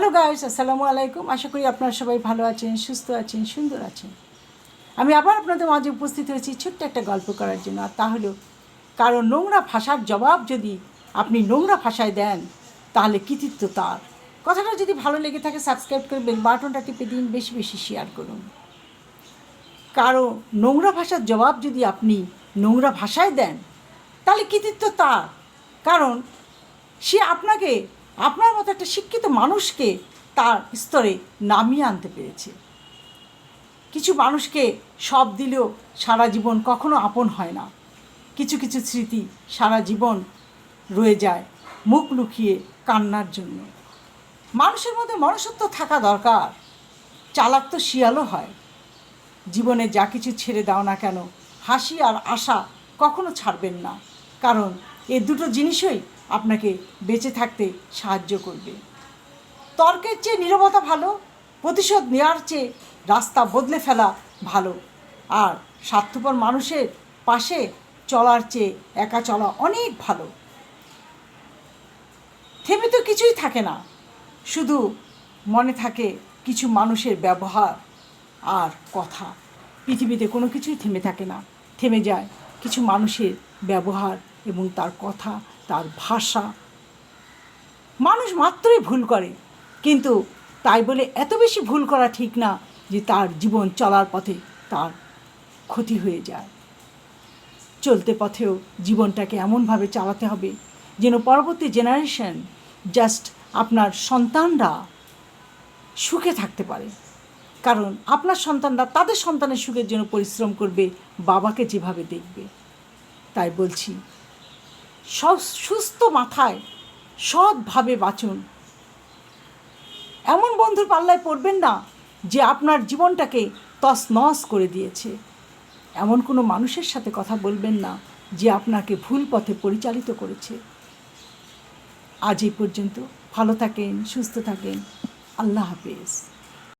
Hello guys আসসালামু আলাইকুম আশা করি আপনারা সবাই ভালো আছেন, সুস্থ আছেন, সুন্দর আছেন। আমি আবার আপনাদের মাঝে উপস্থিত হয়েছি ছোট্ট একটা গল্প করার জন্য। আর তা হলো নোংরা ভাষার জবাব যদি আপনি নোংরা ভাষায় দেন, তাহলে কৃতিত্ব তার। কথাটা যদি ভালো লেগে থাকে সাবস্ক্রাইব করে বেল বাটনটা টিপে দিন, বেশি বেশি শেয়ার করুন। কারও নোংরা ভাষার জবাব যদি আপনি নোংরা ভাষায় দেন, তাহলে কৃতিত্ব তার। কারণ সে আপনাকে আপনার মতো একটা শিক্ষিত মানুষকে তার স্তরে নামিয়ে আনতে পেরেছে। কিছু মানুষকে সব দিলেও সারা জীবন কখনো আপন হয় না। কিছু কিছু স্মৃতি সারা জীবন রয়ে যায় মুখ লুকিয়ে কান্নার জন্য। মানুষের মধ্যে মনুষ্যত্ব থাকা দরকার। চালাক তো শিয়ালও হয়। জীবনে যা কিছু ছেড়ে দাও না কেন, হাসি আর আশা কখনো ছাড়বেন না। কারণ এ দুটো জিনিসই আপনাকে বেঁচে থাকতে সাহায্য করবে। তর্কের চেয়ে নীরবতা ভালো, প্রতিশোধ নেওয়ার চেয়ে রাস্তা বদলে ফেলা ভালো। আর স্বার্থপর মানুষের পাশে চলার চেয়ে একা চলা অনেক ভালো। থেমে তো কিছুই থাকে না, শুধু মনে থাকে কিছু মানুষের ব্যবহার আর কথা। পৃথিবীতে কোনো কিছুই থেমে থাকে না, থেমে যায় কিছু মানুষের ব্যবহার এবং তার কথা, তার ভাষা। মানুষ মাত্রই ভুল করে, কিন্তু তাই বলে এত বেশি ভুল করা ঠিক না যে তার জীবন চলার পথে তার ক্ষতি হয়ে যায়। চলতে পথেও জীবনটাকে এমনভাবে চালাতে হবে যেন পরবর্তী জেনারেশন জাস্ট আপনার সন্তানরা সুখে থাকতে পারে। কারণ আপনার সন্তানরা তাদের সন্তানের সুখের জন্য পরিশ্রম করবে, বাবাকে যেভাবে দেখবে। তাই বলছি সুস্থ মাথায় সৎভাবে বাঁচুন। এমন বন্ধুর পাল্লায় পড়বেন না যে আপনার জীবনটাকে তস নস করে দিয়েছে। এমন কোনো মানুষের সাথে কথা বলবেন না যে আপনাকে ভুল পথে পরিচালিত করেছে। আজ এই পর্যন্ত ভালো থাকেন, সুস্থ থাকেন। আল্লাহ হাফেজ।